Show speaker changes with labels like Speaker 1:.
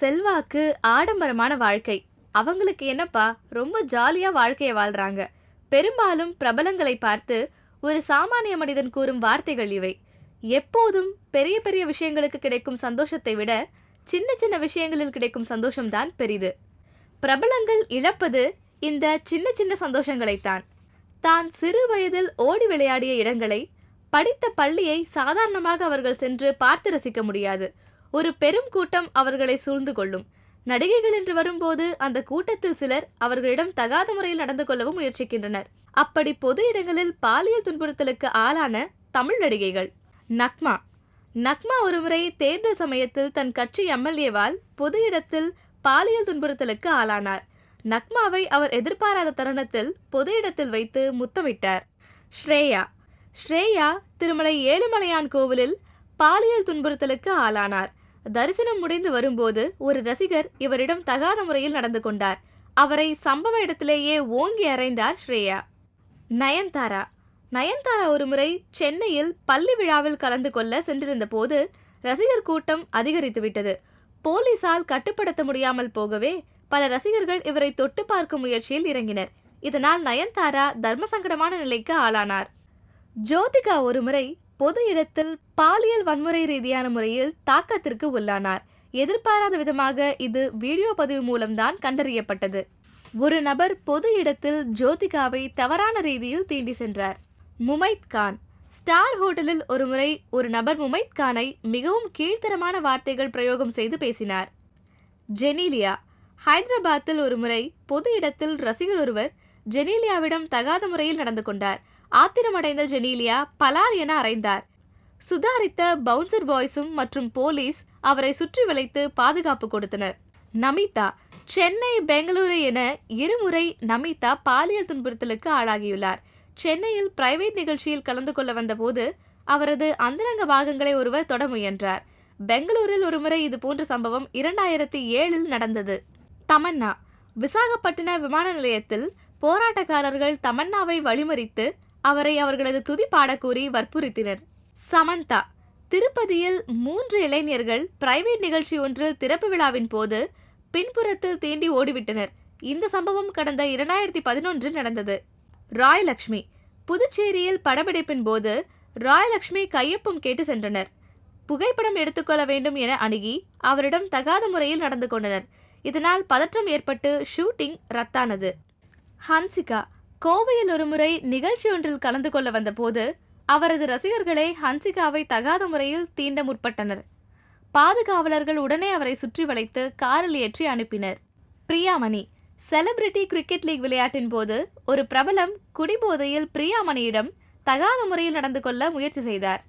Speaker 1: செல்வாக்கு ஆடம்பரமான வாழ்க்கை. அவங்களுக்கு என்னப்பா ரொம்ப ஜாலியா வாழ்க்கைய வாழ்றாங்க. பெரும்பாலும் பிரபலங்களை பார்த்து ஒரு சாமானிய மனிதன் கூறும் வார்த்தைகள் இவை. எப்போதும் பெரிய பெரிய விஷயங்களுக்கு கிடைக்கும் சந்தோஷத்தை விட சின்ன சின்ன விஷயங்களில் கிடைக்கும் சந்தோஷம்தான் பெரிது. பிரபலங்கள் இழப்பது இந்த சின்ன சின்ன சந்தோஷங்களைத்தான். தான் சிறு வயதில் ஓடி விளையாடிய இடங்களை படித்த பள்ளியை சாதாரணமாக அவர்கள் சென்று பார்த்து ரசிக்க முடியாது. ஒரு பெரும் கூட்டம் அவர்களை சூழ்ந்து கொள்ளும். நடிகைகள் என்று வரும்போது அந்த கூட்டத்தில் சிலர் அவர்களிடம் தகாத முறையில் நடந்து கொள்ளவும் முயற்சிக்கின்றனர். அப்படி பொது இடங்களில் பாலியல் துன்புறுத்தலுக்கு ஆளான தமிழ் நடிகைகள் நக்மா. நக்மா ஒருமுறை தேர்தல் சமயத்தில் தன் கட்சி எம்எல்ஏவால் பொது இடத்தில் பாலியல் துன்புறுத்தலுக்கு ஆளானார். நக்மாவை அவர் எதிர்பாராத தருணத்தில் பொது இடத்தில் வைத்து முத்தமிட்டார். ஸ்ரேயா. ஸ்ரேயா திருமலை ஏழுமலையான் கோவிலில் பாலியல் துன்புறுத்தலுக்கு ஆளானார். தரிசனம் முடிந்து வரும்போது ஒரு ரசிகர் இவரிடம் தகாத முறையில் நடந்து கொண்டார். அவரை சம்பவ இடத்திலேயே ஓங்கி அறைந்தார் ஸ்ரேயா. நயன்தாரா. நயன்தாரா ஒருமுறை சென்னையில் பள்ளி விழாவில் கலந்து கொள்ள சென்றிருந்த போது ரசிகர் கூட்டம் அதிகரித்து விட்டது. போலீசால் கட்டுப்படுத்த முடியாமல் போகவே பல ரசிகர்கள் இவரை தொட்டு பார்க்கும் முயற்சியில் இறங்கினர். இதனால் நயன்தாரா தர்ம சங்கடமான நிலைக்கு ஆளானார். ஜோதிகா ஒருமுறை பொது இடத்தில் பாலியல் வன்முறை ரீதியான முறையில் தாக்கத்திற்கு உள்ளானார். எதிர்பாராத விதமாக இது வீடியோ பதிவு மூலம்தான் கண்டறியப்பட்டது. ஒரு நபர் பொது இடத்தில் ஜோதிகாவை தவறான ரீதியில் தீண்டி சென்றார். முமைத் கான். ஸ்டார் ஹோட்டலில் ஒருமுறை ஒரு நபர் முமைத் கானை மிகவும் கீழ்த்தரமான வார்த்தைகள் பிரயோகம் செய்து பேசினார். ஜெனீலியா. ஹைதராபாத்தில் ஒருமுறை பொது இடத்தில் ரசிகர் ஒருவர் ஜெனீலியாவிடம் தகாத முறையில் நடந்து கொண்டார். ஆத்திரமடைந்த ஜெனீலியா பலார் என அறைந்தார். சுதாரித்த பவுன்சர் பாய்ஸும் மற்றும் போலீஸ் அவரை சுற்றி வளைத்து பாதுகாப்பு கொடுத்தனர். நமிதா சென்னை பெங்களூரு என இருமுறை நமிதா பாலியல் துன்புறுத்தலுக்கு ஆளாகியுள்ளார். சென்னையில் பிரைவேட் நிகழ்ச்சியில் கலந்து கொள்ள வந்தபோது அவரது அந்தரங்க பாகங்களை ஒருவர் தொட முயன்றார். பெங்களூரில் ஒருமுறை இது போன்ற சம்பவம் இரண்டாயிரத்தி ஏழில் நடந்தது. தமன்னா விசாகப்பட்டின விமான நிலையத்தில் போராட்டக்காரர்கள் தமன்னாவை வழிமறித்து அவரை அவர்களது துதி பாடக்கூறி வற்புறுத்தினர். சமந்தா திருப்பதியில் மூன்று இளைஞர்கள் பிரைவேட் நிகழ்ச்சி ஒன்றில் திறப்பு விழாவின் போது பின்புறத்தில் தீண்டி ஓடிவிட்டனர். இந்த சம்பவம் கடந்த இரண்டாயிரத்தி பதினொன்றில் நடந்தது. ராயலக்ஷ்மி புதுச்சேரியில் படப்பிடிப்பின் போது ராயலக்ஷ்மி கையொப்பம் கேட்டு சென்றனர். புகைப்படம் எடுத்துக்கொள்ள வேண்டும் என அணுகி அவரிடம் தகாத முறையில் நடந்து கொண்டனர். இதனால் பதற்றம் ஏற்பட்டு ஷூட்டிங் ரத்தானது. ஹன்சிகா கோவையில் ஒருமுறை நிகழ்ச்சி ஒன்றில் கலந்து கொள்ள வந்தபோது அவரது ரசிகர்களே ஹன்சிகாவை தகாத முறையில் தீண்ட முற்பட்டனர். பாதுகாவலர்கள் உடனே அவரை சுற்றி வளைத்து காரில் ஏற்றி அனுப்பினர். பிரியாமணி செலிபிரிட்டி கிரிக்கெட் லீக் விளையாட்டின் போது ஒரு பிரபலம் குடிபோதையில் பிரியாமணியிடம் தகாத முறையில் நடந்து கொள்ள முயற்சி செய்தார்.